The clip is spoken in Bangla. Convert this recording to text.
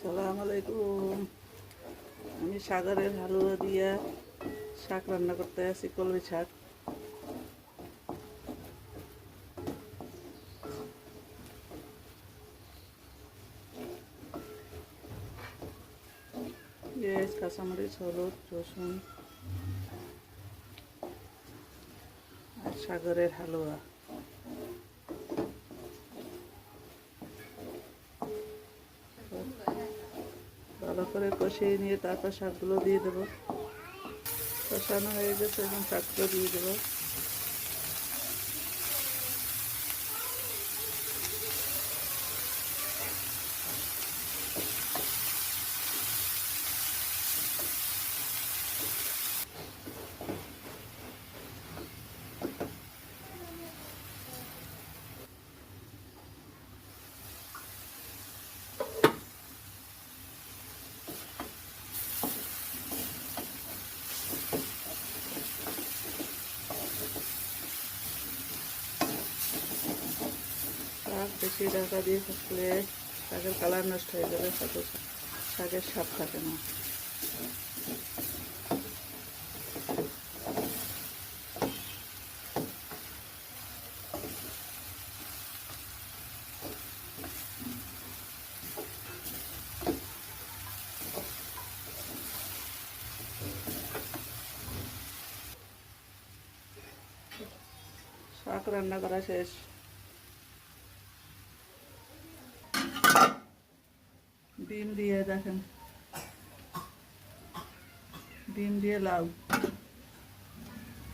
সালাম আমি সাগরের হালুয়া দিয়া শাক রান্না করতে আছি, কলমি শাক। পেঁয়াজ, কাঁচামরিচ, হলুদ, রসুন আর সাগরের হালুয়া। ভালো করে কষিয়ে নিয়ে তারপর শাকগুলো দিয়ে দেবো। কষানো হয়ে গেছে এবং শাকগুলো দিয়ে দেবো। শাক বেশি ঢাকা দিয়ে থাকলে শাকের কালার নষ্ট হয়ে যাবে, সাথে শাকের স্বাদ থাকে না। শাক রান্না করা শেষ। ডিম দিয়ে দেখেন। ডিম দিয়ে লাউ।